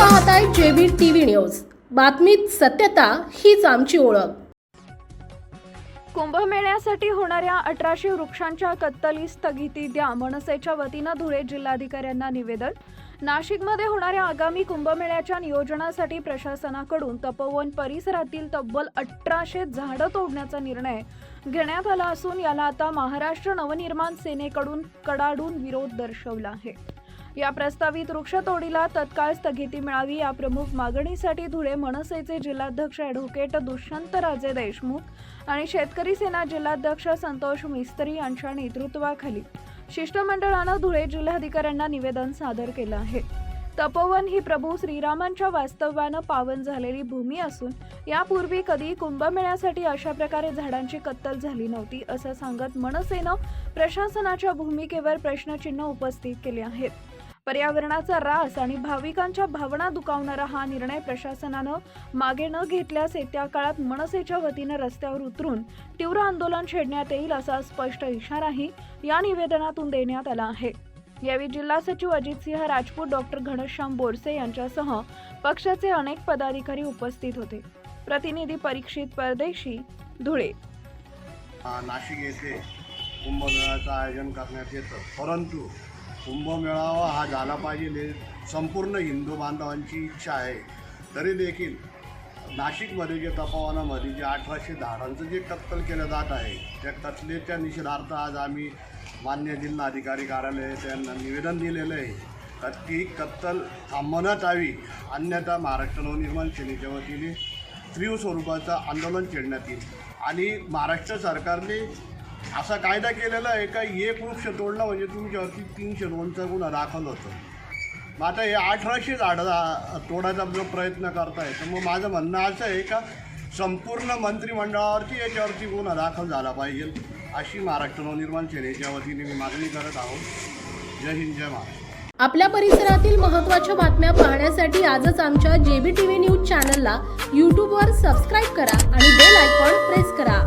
पाहताय JB TV news. बातमीत सत्यता हीच आमची ओळख. कुंभमेळ्यासाठी होणाऱ्या अठराशे वृक्षांच्या कत्तली स्थगिती द्या मनसेच्या वतीनं धुळे जिल्हाधिकाऱ्यांना निवेदन. नाशिकमध्ये होणाऱ्या आगामी कुंभमेळ्याच्या नियोजनासाठी प्रशासनाकडून तपोवन परिसरातील तब्बल अठराशे झाडं तोडण्याचा निर्णय घेण्यात आला असून याला आता महाराष्ट्र नवनिर्माण सेनेकडून कडाडून विरोध दर्शवला आहे. या प्रस्तावित वृक्षतोडीला तत्काळ स्थगिती मिळावी या प्रमुख मागणीसाठी धुळे मनसेचे जिल्हाध्यक्ष ॲडव्होकेट दुष्यंत राजे देशमुख आणि शेतकरी सेना जिल्हाध्यक्ष संतोष मिस्त्री यांच्या नेतृत्वाखाली शिष्टमंडळानं धुळे जिल्हाधिकाऱ्यांना निवेदन सादर केलं आहे. तपोवन ही प्रभू श्रीरामांच्या वास्तव्यानं पावन झालेली भूमी असून यापूर्वी कधी कुंभमेळ्यासाठी अशा प्रकारे झाडांची कत्तल झाली नव्हती असं सांगत मनसेनं प्रशासनाच्या भूमिकेवर प्रश्नचिन्ह उपस्थित केले आहेत. पर्यावरणाचा रास आणि भाविकांच्या भावना दुखावणारा हा निर्णय प्रशासनानं मागे न घेतल्यास येत्या काळात मनसेच्या वतीनं रस्त्यावर उतरून तीव्र आंदोलन छेडण्यात येईल असा स्पष्ट इशाराही या निवेदनातून देण्यात आला आहे. यावेळी जिल्हा सचिव अजितसिंह राजपूत डॉक्टर घनश्याम बोरसे यांच्यासह पक्षाचे अनेक पदाधिकारी उपस्थित होते. प्रतिनिधी परीक्षित परदेशी धुळे. नाशिक येथे कुंभमेळाचं आयोजन करण्यात येतं. परंतु कुंभमेळावा हा झाला पाहिजे हे संपूर्ण हिंदू बांधवांची इच्छा आहे. तरी देखील नाशिकमध्ये जे तपोवनामध्ये जे अठराशे झाडांचं जे कत्तल केलं जात आहे त्या कत्लेच्या निषेधार्थ आज आम्ही मान्य जिल्हाधिकारी कार्यालय त्यांना निवेदन दिलेलं आहे. तर ती कत्तल थांबवण्यात यावी अन्यथा महाराष्ट्र नवनिर्माण सेनेच्या वतीने तीव्र स्वरूपाचं आंदोलन छेडण्यात येईल. आणि महाराष्ट्र सरकारने असा कायदा केलेला आहे का एक वृक्ष तोडला म्हणजे तुमच्यावरती तीनशे दोनचा गुन्हा दाखल होतो. मग आता हे अठराशे झाडं तोडायचा जो प्रयत्न करताय तर मग माझं म्हणणं असं आहे का संपूर्ण मंत्रिमंडळावरती याच्यावरती गुन्हा दाखल झाला पाहिजे अशी महाराष्ट्र नवनिर्माण सेनेच्या वतीने मी मागणी करत आहोत. जय हिंद जय महाराष्ट्र. आपल्या परिसरातील महत्त्वाच्या बातम्या पाहण्यासाठी आजच आमच्या जेबी टीव्ही न्यूज चॅनलला यूट्यूबवर सबस्क्राईब करा आणि बेल आयकॉन प्रेस करा.